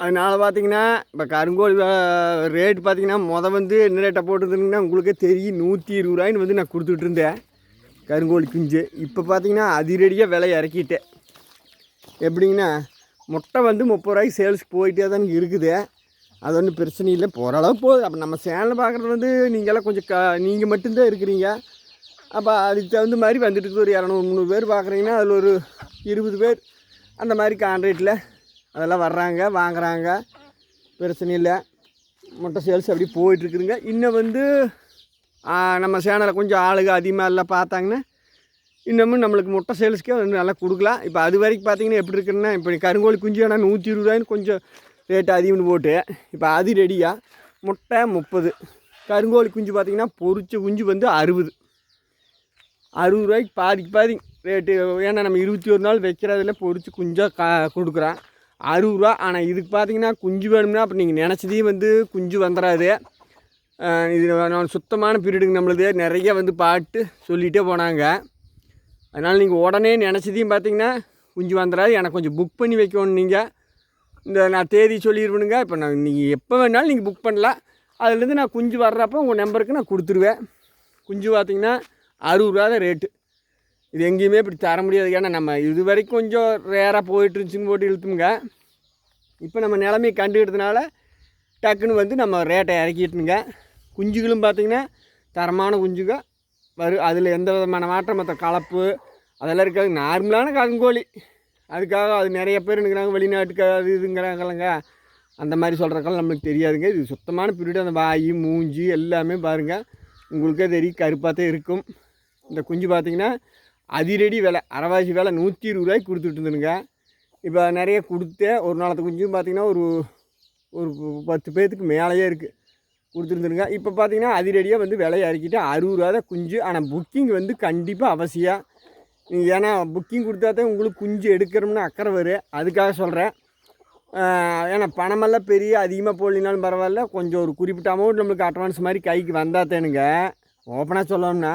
அதனால் பார்த்தீங்கன்னா இப்போ கருங்கோழி ரேட் பார்த்தீங்கன்னா முத வந்து என்ன ரேட்டை போட்டுருந்துங்கன்னா உங்களுக்கே தெரியும் நூற்றி இருபது ரூபாய்ன்னு வந்து நான் கொடுத்துட்டு இருந்தேன். கருங்கோழி குஞ்சு. இப்போ பார்த்தீங்கன்னா அதிரடியாக விலை இறக்கிட்டேன். எப்படிங்கன்னா முட்டை வந்து முப்பது ரூபாய்க்கு சேல்ஸ்க்கு போயிட்டே தான் இருக்குது. அது ஒன்றும் பிரச்சனை இல்லை. போகிற அளவு போகுது. அப்போ நம்ம சேனல் பார்க்குறது வந்து நீங்களாம் கொஞ்சம் க நீங்கள் மட்டும்தான் இருக்கிறீங்க. அப்போ அதுக்கு தகுந்த மாதிரி வந்துட்டு இருக்குது ஒரு இரநூறு முந்நூறு பேர் பார்க்குறீங்கன்னா அதில் ஒரு இருபது பேர் அந்த மாதிரி கான்ட்ராக்டில் அதெல்லாம் வர்றாங்க வாங்குறாங்க. பிரச்சனை இல்லை. முட்டை சேல்ஸ் அப்படி போயிட்டுருக்குதுங்க. இன்னும் வந்து நம்ம சேனலை கொஞ்சம் ஆளுக அதிகமாக எல்லாம் பார்த்தாங்கன்னா இன்னமும் நம்மளுக்கு முட்டை சேல்ஸ்க்கே வந்து நல்லா கொடுக்கலாம். இப்போ அது வரைக்கும் பார்த்தீங்கன்னா எப்படி இருக்குன்னா இப்போ கருங்கோழி குஞ்சு ஆனால் நூற்றி இருபது கொஞ்சம் ரேட்டு அதிகம்னு போட்டு இப்போ அது ரெடியாக முட்டை முப்பது. கருங்கோழி குஞ்சு பார்த்திங்கன்னா பொறிச்ச குஞ்சு வந்து அறுபது. அறுபது ரூபாய்க்கு பாதிக்கு பாதி ரேட்டு ஏன்னா நம்ம இருபத்தி ஒரு நாள் வைக்கிறதுல பொறிச்சு குஞ்சாக கா கொடுக்குறான். அறுபது ரூபா. ஆனால் இதுக்கு பார்த்தீங்கன்னா குஞ்சு வேணும்னா அப்போ நீங்கள் நினச்சதையும் வந்து குஞ்சு வந்துடாது இது நான் சுத்தமான பீரியடுங்க நம்மளது. நிறைய வந்து பாட்டு சொல்லிகிட்டே போனாங்க. அதனால் நீங்கள் உடனே நினச்சதையும் பார்த்தீங்கன்னா குஞ்சு வந்துடாது எனக்கு கொஞ்சம் புக் பண்ணி வைக்கணும் நீங்கள் இந்த நான் தேதி சொல்லிடுவேனுங்க இப்போ நான் நீங்கள் எப்போ வேணாலும் நீங்கள் புக் பண்ணலாம். அதுலேருந்து நான் குஞ்சு வர்றப்போ உங்கள் நம்பருக்கு நான் கொடுத்துருவேன். குஞ்சு பார்த்தீங்கன்னா அறுபது ரூபா தான் ரேட்டு இது எங்கேயுமே இப்படி தர முடியாது. ஏன்னா நம்ம இது வரைக்கும் கொஞ்சம் ரேராக போயிட்டு இருந்துச்சுன்னு போட்டு இழுத்துமுங்க. இப்போ நம்ம நிலைமையை கண்டுக்கிட்டதுனால டக்குன்னு வந்து நம்ம ரேட்டை இறக்கிட்டுங்க குஞ்சுகளும் பார்த்திங்கன்னா தரமான குஞ்சுங்க வரும் அதில் எந்த விதமான மாற்றம் மற்ற கலப்பு அதெல்லாம் இருக்காது. நார்மலான கருங்கோழி. அதுக்காக அது நிறைய பேர் இருக்கிறாங்க வெளிநாட்டுக்கு அது இதுங்கிறாங்கல்லங்க. அந்த மாதிரி சொல்கிறக்கெல்லாம் நம்மளுக்கு தெரியாதுங்க. இது சுத்தமான பீரியட் அந்த வாய் மூஞ்சி எல்லாமே பாருங்கள் உங்களுக்கே தெரியும் கருப்பாக தான் இருக்கும். இந்த குஞ்சு பார்த்திங்கன்னா அதிரடி விலை அரைவாசி விலை நூற்றி இருபது ரூபாய்க்கு கொடுத்துட்டு இருந்தனுங்க. இப்போ நிறைய கொடுத்தே ஒரு நாளத்து குஞ்சும் பார்த்தீங்கன்னா ஒரு ஒரு பத்து பேர்த்துக்கு மேலேயே இருக்குது கொடுத்துருந்துருங்க இப்போ பார்த்தீங்கன்னா அதிரடியாக வந்து விலையை இறக்கிட்டு அறுபது ரூபா தான் குஞ்சு. ஆனால் புக்கிங் வந்து கண்டிப்பாக அவசியம். நீங்கள் ஏன்னா புக்கிங் கொடுத்தா தான் உங்களுக்கு குஞ்சு எடுக்கிறோம்னு அக்கறை வரும் அதுக்காக சொல்கிறேன் ஏன்னா பணமெல்லாம் பெரிய அதிகமாக போடலினாலும் பரவாயில்ல. கொஞ்சம் ஒரு குறிப்பிட்ட அமௌண்ட் நம்மளுக்கு அட்வான்ஸ் மாதிரி கைக்கு வந்தால் தானுங்க. ஓப்பனாக சொல்லணும்னா.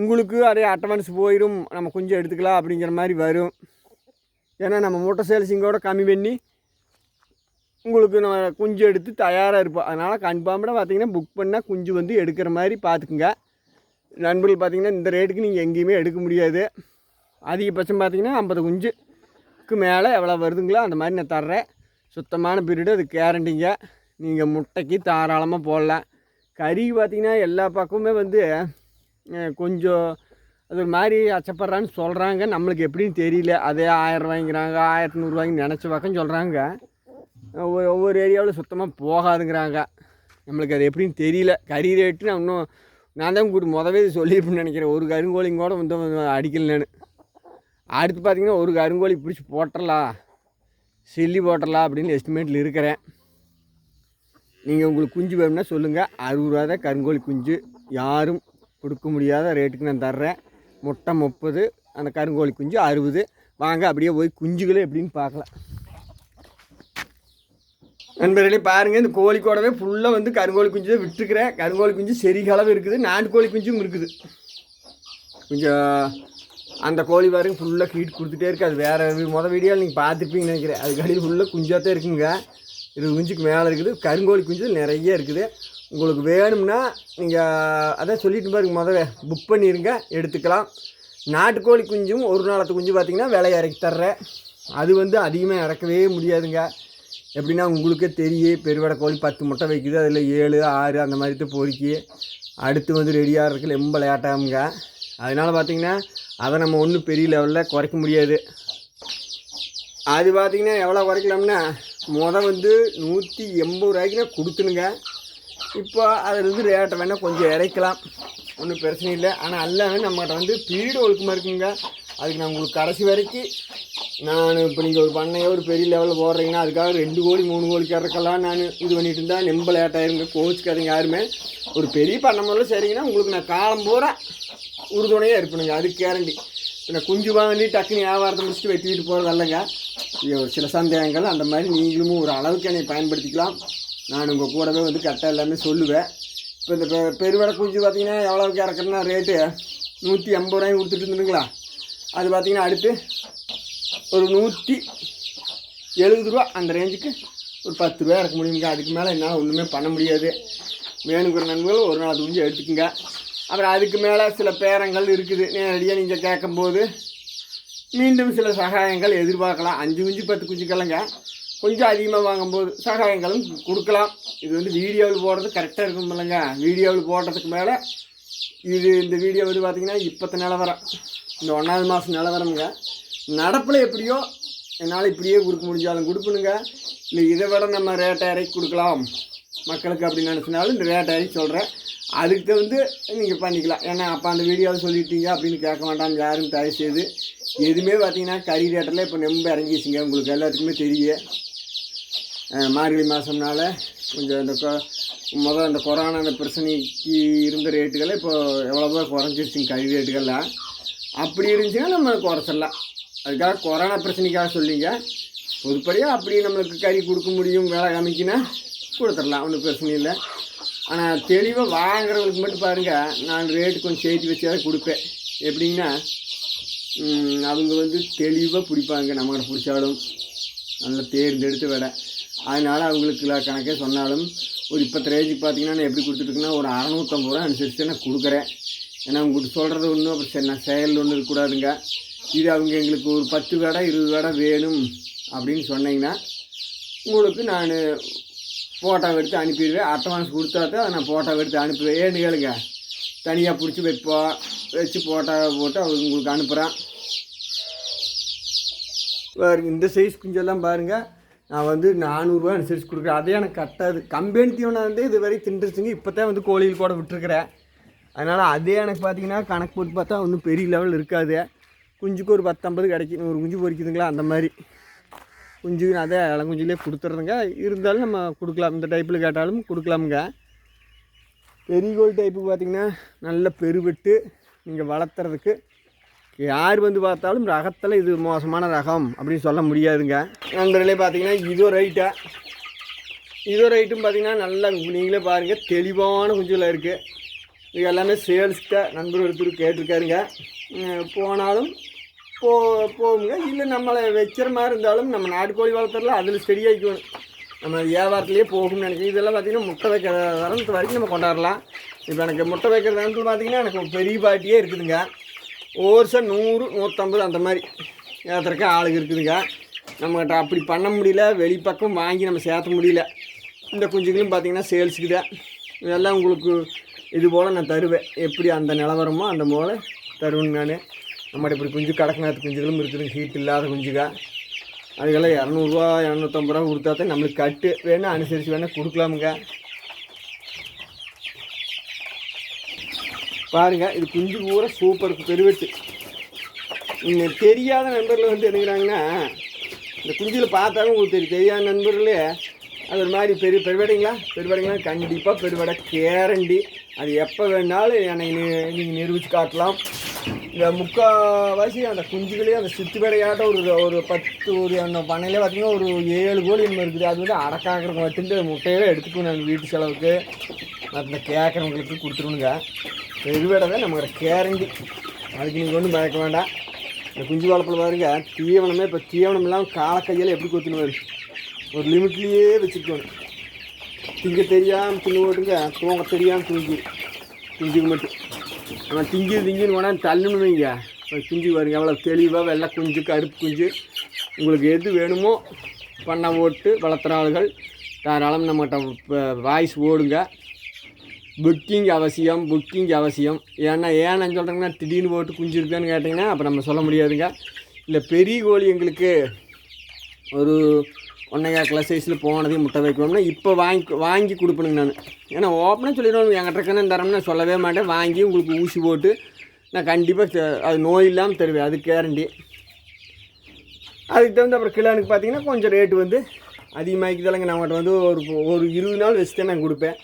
உங்களுக்கு அதே அட்வான்ஸ் போயிடும் நம்ம கொஞ்சம் எடுத்துக்கலாம் அப்படிங்கிற மாதிரி வரும். ஏன்னா நம்ம மூட்டை சேல்ஸிங்கோட கம்மி பண்ணி உங்களுக்கு நான் குஞ்சு எடுத்து தயாராக இருப்போம். அதனால் கன்ஃபார்ம்டாக பார்த்தீங்கன்னா புக் பண்ணால் குஞ்சு வந்து எடுக்கிற மாதிரி பார்த்துக்குங்க நண்பர்கள் பார்த்தீங்கன்னா இந்த ரேட்டுக்கு நீங்கள் எங்கேயுமே எடுக்க முடியாது. அதிகபட்சம் பார்த்தீங்கன்னா ஐம்பது குஞ்சுக்கு மேலே எவ்வளோ வருதுங்களோ அந்த மாதிரி நான் தர்றேன். சுத்தமான பீரியடு அது கேரண்டிங்க நீங்கள் முட்டைக்கு தாராளமாக போடலாம். கறி பார்த்தீங்கன்னா எல்லா பக்கமுமே வந்து கொஞ்சம் அது ஒரு மாதிரி அச்சப்படுறான்னு சொல்கிறாங்க நம்மளுக்கு எப்படின்னு தெரியல. அதே ஆயிரம் ரூபாய்ங்கிறாங்க ஆயிரத்தி நூறுரூவாய்க்கு நினச்ச பக்கம் சொல்கிறாங்க ஒவ்வொரு ஒவ்வொரு ஏரியாவில் சுத்தமாக போகாதுங்கிறாங்க. நம்மளுக்கு அது எப்படின்னு தெரியல. கறி ரேட்டு நான் இன்னும் நான் தான் கூட முதவே சொல்லியிருப்பேன்னு நினைக்கிறேன். ஒரு கருங்கோழிங்க கூட வந்து அடிக்கலன்னு. நான் அடுத்து பார்த்திங்கன்னா ஒரு கருங்கோழி பிடிச்சி போட்டுடலாம் சில்லி போட்டுடலாம் அப்படின்னு எஸ்டிமேட்டில் இருக்கிறேன். நீங்கள் உங்களுக்கு குஞ்சு வேணும்னா சொல்லுங்கள் அறுபது ரூபா தான் கருங்கோழி குஞ்சு. யாரும் கொடுக்க முடியாத ரேட்டுக்கு நான் தர்றேன். முட்டை முப்பது அந்த கருங்கோழி குஞ்சு அறுபது. வாங்க அப்படியே போய் குஞ்சுகளே எப்படின்னு பார்க்கலாம். நண்பர்களே பாருங்கள் இந்த கோழி கூடவே ஃபுல்லாக வந்து கருங்கோழி குஞ்சு தான் விட்டுருக்குறேன். கருங்கோழி குஞ்சு செரிகளவு இருக்குது. நாட்டுக்கோழி குஞ்சும் இருக்குது. கொஞ்சம் அந்த கோழி பாருங்க ஃபுல்லாக ஹீட் கொடுத்துட்டே இருக்குது அது வேறு மொதல் வீடியோவில் நீங்கள் பார்த்துருப்பீங்கன்னு நினைக்கிறேன். அதுக்கு கடையில் ஃபுல்லாக குஞ்சாக தான் இருக்குங்க. இருபது குஞ்சுக்கு மேலே இருக்குது. கருங்கோழி குஞ்சு நிறைய இருக்குது. உங்களுக்கு வேணும்னா நீங்கள் அதான் சொல்லிட்டு பாருங்க முதல்ல புக் பண்ணிடுங்க எடுத்துக்கலாம். நாட்டுக்கோழி குஞ்சும் ஒரு நாளத்து குஞ்சு பார்த்திங்கன்னா விலை இறக்கி தர்றேன். அது வந்து அதிகமாக இறக்கவே முடியாதுங்க. எப்படின்னா உங்களுக்கே தெரியும் பெருவடை கோழி பத்து முட்டை வைக்குது அதில் ஏழு ஆறு அந்த மாதிரி தான் பொறுக்கி அடுத்து வந்து ரெடியாக இருக்கு ரொம்ப லேட்டாகுங்க அதனால் பார்த்தீங்கன்னா அதை நம்ம ஒன்றும் பெரிய லெவலில் குறைக்க முடியாது. அது பார்த்தீங்கன்னா எவ்வளோ குறைக்கலாம்னா மொதல் வந்து நூற்றி எண்பது ரூபாய்க்கு கொடுத்துனுங்க இப்போ அதிலிருந்து ரேட்டை வேணால் கொஞ்சம் இறைக்கலாம். ஒன்றும் பிரச்சனை இல்லை. ஆனால் எல்லாமே நம்மகிட்ட வந்து பீடு ஒழுக்கமாக இருக்குங்க. அதுக்கு நான் உங்களுக்கு கடைசி வரைக்கும் நான் இப்போ நீங்கள் ஒரு பண்ணையோ ஒரு பெரிய லெவலில் போடுறீங்கன்னா அதுக்காக ரெண்டு கோடி மூணு கோடி கறக்கெல்லாம் நான் இது பண்ணிட்டு இருந்தால் நெம்ப லேட்டாயிருங்க கோச்சுக்காதீங்க யாருமே. ஒரு பெரிய பண்ண முதல்ல சரிங்கன்னா உங்களுக்கு நான் காலம் பூரா உறுதுணையாக இருப்பேனுங்க. அது கேரண்டி இப்போ நான் குஞ்சு வாங்கி டக்குன்னு வியாபாரத்தை முடிச்சுட்டு வெட்டிட்டு போகிறது இல்லைங்க ஒரு சில சந்தேகங்கள் அந்த மாதிரி நீங்களும் ஒரு அளவுக்கு என்னை பயன்படுத்திக்கலாம். நான் உங்கள் கூடவே வந்து கரெக்டாக எல்லாமே சொல்லுவேன். இப்போ இந்த பெ- பெருவடை குஞ்சு பார்த்தீங்கன்னா எவ்வளோக்கு இறக்குறதுனா ரேட்டு நூற்றி எண்பது ரூபாயும் கொடுத்துட்டு இருந்துங்களா அது பார்த்தீங்கன்னா அடுத்து ஒரு நூற்றி எழுபது ரூபா அந்த ரேஞ்சுக்கு ஒரு பத்து ரூபா இறக்க முடியுங்க அதுக்கு மேலே என்னால் ஒன்றுமே பண்ண முடியாது. வேணுங்கிற நண்பர்கள் ஒரு நாலு குஞ்சு எடுத்துக்கோங்க. அப்புறம் அதுக்கு மேலே சில பேரங்கள் இருக்குது. நேரடியாக நீங்கள் கேட்கும்போது மீண்டும் சில சகாயங்கள் எதிர்பார்க்கலாம். அஞ்சு குஞ்சு பத்து குஞ்சுக்கெல்லாங்க. கொஞ்சம் அதிகமாக வாங்கும்போது சகாயங்களும் கொடுக்கலாம். இது வந்து வீடியோவில் போடுறது கரெக்டாக இருக்கும் இல்லைங்க. வீடியோவில் போடுறதுக்கு மேலே இது இந்த வீடியோ வந்து பார்த்தீங்கன்னா இப்போத்த நிலவரம். இந்த ஒன்றாவது மாதம் நிலவரமுங்க. நடப்பில் எப்படியோ என்னால் இப்படியே கொடுக்க முடிஞ்சாலும் கொடுக்கணுங்க. இல்லை இதை விட நம்ம ரேட்டை இறக்கி கொடுக்கலாம். மக்களுக்கு அப்படின்னு நினச்சினாலும் இந்த ரேட்டை இறக்கி சொல்கிறேன் அதுக்கு வந்து நீங்கள் பண்ணிக்கலாம். ஏன்னா அப்போ அந்த வீடியோவில் சொல்லிட்டீங்க அப்படின்னு கேட்க வேண்டாம் யாரும் தயவு செய்து எதுவுமே பார்த்தீங்கன்னா கறி ரேட்டெல்லாம் இப்போ ரொம்ப இறங்கிச்சுங்க உங்களுக்கு எல்லாத்துக்குமே தெரியும். மார்கழி மாதம்னால கொஞ்சம் இந்த கொ முதல் இந்த கொரோனா அந்த பிரச்சனைக்கு இருந்த ரேட்டுகளை இப்போ எவ்வளோவோ குறைஞ்சிருச்சுங்க கல்வி ரேட்டுகள்லாம். அப்படி இருந்துச்சுன்னா நம்ம குறைச்சிடலாம். அதுக்காக கொரோனா பிரச்சனைக்காக சொல்லிங்க பொதுப்படியாக அப்படி நம்மளுக்கு கறி கொடுக்க முடியும் வேலை காமிக்கினா கொடுத்துடலாம் ஒன்றும் பிரச்சனை இல்லை. ஆனால் தெளிவாக வாங்குறவங்களுக்கு மட்டும் பாருங்கள் நான் ரேட்டு கொஞ்சம் சேர்த்து வச்சாதான் கொடுப்பேன். எப்படின்னா அவங்க வந்து தெளிவாக பிடிப்பாங்க நம்மகிட்ட பிடிச்சாலும். நல்லா தேர்ந்தெடுத்து விட. அதனால் அவங்களுக்கு கணக்கே சொன்னாலும் ஒரு இப்போத்த ரேஞ்சுக்கு பார்த்தீங்கன்னா நான் எப்படி கொடுத்துட்டுருக்குன்னா ஒரு அறநூற்றம்பது ரூபா அனுசரித்து நான் கொடுக்குறேன். ஏன்னா உங்களுக்கு சொல்கிறது ஒன்றும் அப்புறம் சரி நான் செயல் ஒன்றும் இருக்கக்கூடாதுங்க. இது அவங்க எங்களுக்கு ஒரு பத்து வேடை இருபது வேடை வேணும் அப்படின்னு சொன்னீங்கன்னா உங்களுக்கு நான் ஃபோட்டோ எடுத்து அனுப்பிடுவேன். அட்வான்ஸ் கொடுத்தா தான் அதை நான் ஃபோட்டோ எடுத்து அனுப்புவேன். ஏன்னு கேளுங்க தனியாக பிடிச்சி வைப்போம் வச்சு ஃபோட்டோ போட்டு அவர் உங்களுக்கு அனுப்புகிறேன் பாருங்க இந்த சைஸ் குஞ்செல்லாம் பாருங்கள் நான் வந்து நானூறுரூவா அனுசரித்து கொடுக்குறேன். அதே எனக்கு கட்டாது கம்பெனி தீவனம் வந்து இது வரை தின்றுச்சுங்க. இப்போ தான் வந்து கோழியில் கூட விட்டுருக்குறேன். அதனால் அதே எனக்கு பார்த்தீங்கன்னா கணக்கு போட்டு பார்த்தா ஒன்றும் பெரிய லெவல் இருக்காது. குஞ்சுக்கு ஒரு பத்தம்பது கிடைக்கும் ஒரு குஞ்சு பொறிக்குதுங்களா? அந்த மாதிரி. குஞ்சு அதே இளங்குஞ்சிலே கொடுத்துட்றதுங்க இருந்தாலும் நம்ம கொடுக்கலாம். இந்த டைப்பில் கேட்டாலும் கொடுக்கலாமுங்க. பெரிய கோழி டைப்பு பார்த்தீங்கன்னா நல்ல பெருவெட்டு நீங்கள் வளர்த்துறதுக்கு யார் வந்து பார்த்தாலும் ரகத்தில் இது மோசமான ரகம் அப்படின்னு சொல்ல முடியாதுங்க. நண்பர்களே பார்த்தீங்கன்னா இதோ ரைட்டாக இதோ ரைட்டும் பார்த்தீங்கன்னா நல்லா நீங்களே பாருங்கள் தெளிவான குஞ்சுல இருக்குது இது எல்லாமே சேல்ஸ்கிட்ட நண்பர் ஒருத்தர் கேட்டிருக்காருங்க. போனாலும் போ போகுங்க. இல்லை நம்மளை வைக்கிற மாதிரி இருந்தாலும் நம்ம நாட்டுக்கோழி வளர்த்துறல அதில் ஸ்டெடியாக்கணும் நம்ம வியாபாரத்துலேயே போகும்னு நினைக்கிறேன். இதெல்லாம் பார்த்தீங்கன்னா முட்டை வைக்கிற தரத்து வரைக்கும் நம்ம கொண்டாடலாம். இப்போ எனக்கு முட்டை வைக்கிற தரத்தில் பார்த்திங்கன்னா எனக்கு ஒரு பெரிய பாட்டியே இருக்குதுங்க. ஒரு வருஷம் நூறு நூற்றம்பது அந்த மாதிரி ஏற்றுறக்க ஆளுங்க இருக்குதுங்க. நம்மகிட்ட அப்படி பண்ண முடியல வெளிப்பக்கம் வாங்கி நம்ம சேர்த்த முடியல. இந்த குஞ்சுகளும் பார்த்தீங்கன்னா சேல்ஸுக்கு தான். இதெல்லாம் உங்களுக்கு இது போல் நான் தருவேன். எப்படி அந்த நிலவரமோ அந்த போல் தருவேன் நான். நம்மகிட்ட இப்படி குஞ்சு கடக்கநாத்து குஞ்சுகளும் இருக்குது ஹீட் இல்லாத குஞ்சுகா அதுக்கெல்லாம் இரநூறுவா இரநூத்தம்பது ரூபா கொடுத்தா தான் நம்மளுக்கு கட்டு. வேணால் அனுசரித்து வேணால் கொடுக்கலாமுங்க. பாருங்கள் இது குஞ்சு பூரா இருக்குது பெருவெட்டு இந்த தெரியாத நண்பர்கள் வந்து எடுக்கிறாங்கன்னா இந்த குஞ்சில் பார்த்தாலும் உங்களுக்கு தெரியும். தெரியாத நண்பர்களே அது ஒரு மாதிரி பெரிய பெருவடைங்களா? பெருவடைங்களா? கண்டிப்பாக பெருவடை கேரண்டி. அது எப்போ வேணாலும் என்னை நீங்கள் நிரூபித்து காட்டலாம். இந்த முக்கால்வாசி அந்த குஞ்சுகளே அந்த சித்து வேடையாட்டம் ஒரு ஒரு பத்து ஒரு அந்த பண்ணையிலே பார்த்தீங்கன்னா ஒரு ஏழு கோழி என்ன இருக்குது. அது வந்து அடக்காக்கிறவங்க வச்சுட்டு முட்டையில எடுத்துக்கணும் நான் வீட்டு செலவுக்கு. நான் கேட்குறவங்களுக்கு கொடுத்துருணுங்க பெருவேடை தான் கேரண்டி. அதுக்கு நீங்கள் ஒன்றும் பயக்க வேண்டாம். இந்த குஞ்சு வளர்ப்பில் பாருங்க தீவனமே இப்போ தீவனம் இல்லாமல் கால கையில் எப்படி கொத்தினு ஒரு லிமிட்லேயே வச்சுருக்கணும். திங்க தெரியாமல் திங்க ஓட்டுங்க தூங்க தெரியாமல் தூங்கி குஞ்சுக்கு மட்டும். ஆனால் திங்கி திங்கின்னு போனால் தள்ளணும் வைங்க. குஞ்சு பாருங்க எவ்வளோ தெளிவாக வெள்ளை குஞ்சு கருப்பு குஞ்சு. உங்களுக்கு எது வேணுமோ பண்ண ஓட்டு வளர்த்துற ஆளுகள். தாராளம் நம்மகிட்ட வாய்ஸ் ஓடுங்க. புக்கிங் அவசியம் புக்கிங் அவசியம். ஏன்னா ஏன் நான் சொல்கிறேங்கன்னா திடீர்னு போட்டு குஞ்சு இருக்கான்னு கேட்டிங்கன்னா அப்போ நம்ம சொல்ல முடியாதுங்க. இல்லை பெரிய கோழி எங்களுக்கு ஒரு ஒன்றையா கிளாஸ் சைஸில் போனதையும் முட்டை வைக்கணும்னா இப்போ வாங்கி வாங்கி கொடுப்பணுங்க நான். ஏன்னா ஓப்பனாக சொல்லிடுவோம் என்கிட்ட இருக்கணும் தரம்னு சொல்லவே மாட்டேன். வாங்கி உங்களுக்கு ஊசி போட்டு நான் கண்டிப்பாக அது நோய் இல்லாமல் தருவேன். அது கேரண்டி அதுக்கு தகுந்த அப்புறம் கிலோனுக்கு பார்த்தீங்கன்னா கொஞ்சம் ரேட்டு வந்து அதிகமாகிக்குதலைங்க. நம்மகிட்ட வந்து ஒரு ஒரு இருபது நாள் வச்சு தான் நான் கொடுப்பேன்.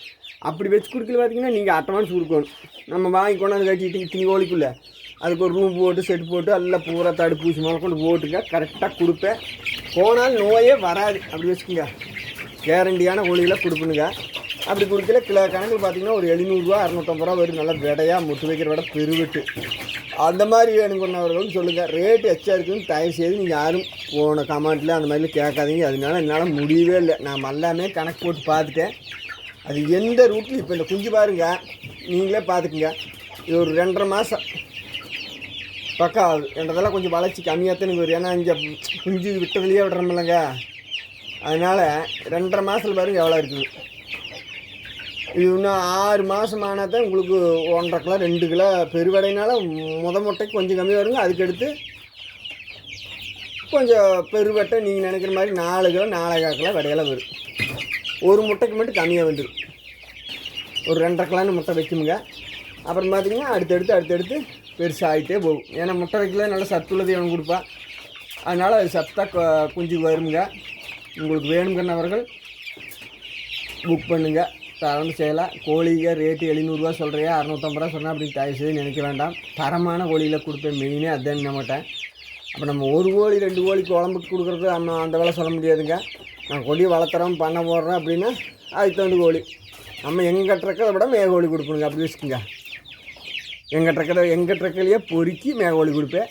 அப்படி வச்சு கொடுக்கல பார்த்தீங்கன்னா நீங்கள் அட்வான்ஸ் கொடுக்கணும். நம்ம வாங்கி கொண்டாந்து கட்டிட்டு திங்கோலிக்குள்ளே அதுக்கு ஒரு ரூம் போட்டு செட் போட்டு எல்லாம் பூரா தடுப்பூசி முதற்கொண்டு போட்டுங்க கரெக்டாக கொடுப்பேன் போனால் நோயே வராது. அப்படி வச்சுக்கோங்க. கேரண்டியான கோழிகளை கொடுப்பணுங்க அப்படி கொடுக்கல கிலோ கணக்கில் பார்த்தீங்கன்னா ஒரு எழுநூறுவா அறநூற்றம்பது ரூபா வரும். நல்லா விடையாக முட்டு வைக்கிற விட பெருவிட்டு. அந்த மாதிரி வேணுங்கன்னவர்களும் சொல்லுங்கள் ரேட்டு எச்சா இருக்குன்னு தயவு செய்து நீங்கள் யாரும் போன கமெண்ட்டில் அந்த மாதிரிலாம் கேட்காதீங்க. அதனால என்னால் முடியவே இல்லை. நான் எல்லாமே கணக்கு போட்டு பார்த்துட்டேன். அது எந்த ரூட்லையும் இப்போ இந்த குஞ்சு பாருங்க. நீங்களே பார்த்துக்குங்க இது ஒரு ரெண்டரை மாதம் பக்கா ஆகுது என்றதெல்லாம் கொஞ்சம் வளர்ச்சி கம்மியாக தான் எனக்கு வரும் ஏன்னா இங்கே குஞ்சு விட்டதுலேயே விடுறோமில்லங்க அதனால் ரெண்டரை மாதத்தில் பாருங்க எவ்வளோ இருக்குது. இது இன்னும் ஆறு மாதம் ஆனால் தான் உங்களுக்கு ஒன்றரை கிலோ ரெண்டு கிலோ பெருவடைனால முத முட்டைக்கு கொஞ்சம் கம்மியாக வருங்க. அதுக்கடுத்து கொஞ்சம் பெருவட்டை நீங்கள் நினைக்கிற மாதிரி நாலு கிலோ நாலரை கிலோ விடையெல்லாம் வரும். ஒரு முட்டைக்கு மட்டும் கம்மியாக வந்துடும் ஒரு ரெண்டரை கிலோன்னு முட்டை வைக்குமுங்க. அப்புறம் பார்த்தீங்கன்னா அடுத்தடுத்து அடுத்தடுத்து பெருசாகிட்டே போகும். ஏன்னா முட்டை வைக்கல நல்ல சத்துள்ளது அவனுக்கு கொடுப்பா. அதனால் அது சத்தாக குஞ்சு வருங்க. உங்களுக்கு வேணுங்கிறவர்கள் புக் பண்ணுங்க. தரம் செய்யலாம் கோழிக ரேட்டு எழுநூறுவா சொல்கிறியா அறநூற்றம்பது ரூபா சொன்னால் அப்படி தயவு செய்து நினைக்க வேண்டாம். தரமான கோழியில் கொடுப்பேன் மெயினே அதுதான் மாட்டேன். அப்போ நம்ம ஒரு கோழி ரெண்டு கோழி குழம்புக்கு கொடுக்குறது நம்ம அந்த வேலை சொல்ல முடியாதுங்க. நான் கொடி வளர்த்துறோம் பண்ண போடுறோம் அப்படின்னா அதுக்கு தகுந்த கோழி. நம்ம எங்கள் ட்ரக்கரை விட மேகோழி கொடுப்பணுங்க கொடுக்கணுங்க அப்படி வச்சுக்கோங்க. எங்கள் ட்ரக்கரை எங்கள் ட்ரக்கிலேயே பொறுக்கி மேகோழி கொடுப்பேன்.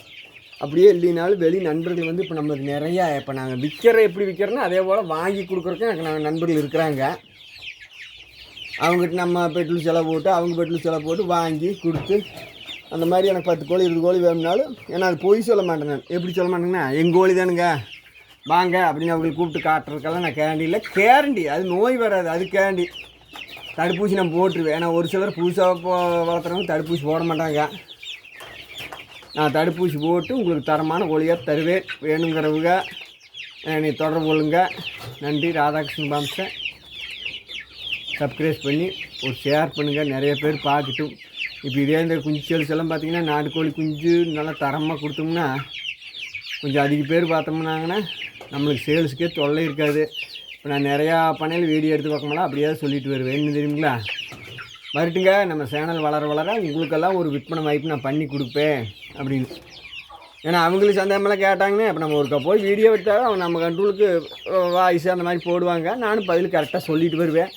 அப்படியே இல்லைனாலும் வெளி நண்பர்கள் வந்து இப்போ நம்மளுக்கு நிறையா இப்போ நாங்கள் விற்கிற எப்படி விற்கிறோன்னா அதே போல் வாங்கி கொடுக்குறதுக்கு எனக்கு நாங்கள் நண்பர்கள் இருக்கிறாங்க. அவங்ககிட்ட நம்ம பெட்ரோல் செலவு போட்டு அவங்க பெட்ரோல் செலவு போட்டு வாங்கி கொடுத்து அந்த மாதிரி எனக்கு பத்து கோழி இருபது கோழி வேணும்னாலும் ஏன்னா அது பொய் சொல்ல மாட்டேன் நான். எப்படி சொல்ல மாட்டேங்கன்னா எங்கள் கோழி தானுங்க. வாங்க அப்படின்னு அவங்களுக்கு கூப்பிட்டு காட்டுறதுக்கெல்லாம் நான் கேரண்டி இல்லை. கேரண்டி அது நோய் வராது அது கேரண்டி தடுப்பூசி நான் போட்டுருவேன். ஏன்னா ஒரு சிலர் புதுசாக போ வளர்த்துறவங்க தடுப்பூசி போட மாட்டாங்க. நான் தடுப்பூசி போட்டு உங்களுக்கு தரமான ஒளியாக தருவேன். வேணுங்கிறவங்க என்னை தொடர்பு கொள்ளுங்க. நன்றி ராதாகிருஷ்ணன் பாம்சை. சப்ஸ்கிரைப் பண்ணி ஒரு ஷேர் பண்ணுங்கள் நிறைய பேர் பார்க்கட்டும். இப்போ இதே இந்த குஞ்சு எல்லாம் பார்த்தீங்கன்னா நாட்டுக்கோழி குஞ்சு நல்லா தரமாக கொடுத்தோம்னா கொஞ்சம் அதிக பேர் பார்த்தோம்னாங்கன்னா நம்மளுக்கு சேல்ஸுக்கே தொல்லை இருக்காது. இப்போ நான் நிறையா பண்ணையில் வீடியோ எடுத்து பார்க்கமாலாம் அப்படியே சொல்லிட்டு வருவேன். என்ன தெரியுங்களா? வரட்டுங்க. நம்ம சேனல் வளர வளர உங்களுக்கெல்லாம் ஒரு விற்பனை வாய்ப்பு நான் பண்ணி கொடுப்பேன் அப்படின்னு. ஏன்னா அவங்களுக்கு சந்தேகமெல்லாம் கேட்டாங்கன்னா இப்போ நம்ம ஒருக்கா போய் வீடியோ எடுத்தாலும் அவங்க நம்ம கண்ட்ரோலுக்கு வாய்ஸ் அந்த மாதிரி போடுவாங்க. நானும் பதில் கரெக்டாக சொல்லிட்டு வருவேன்.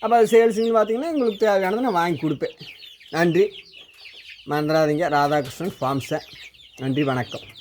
அப்போ அது சேல்ஸுன்னு பார்த்தீங்கன்னா உங்களுக்கு தேவையானதை நான் வாங்கி கொடுப்பேன். நன்றி. மறந்துடாதீங்க. ராதாகிருஷ்ணன் ஃபார்ம்ஸை. நன்றி. வணக்கம்.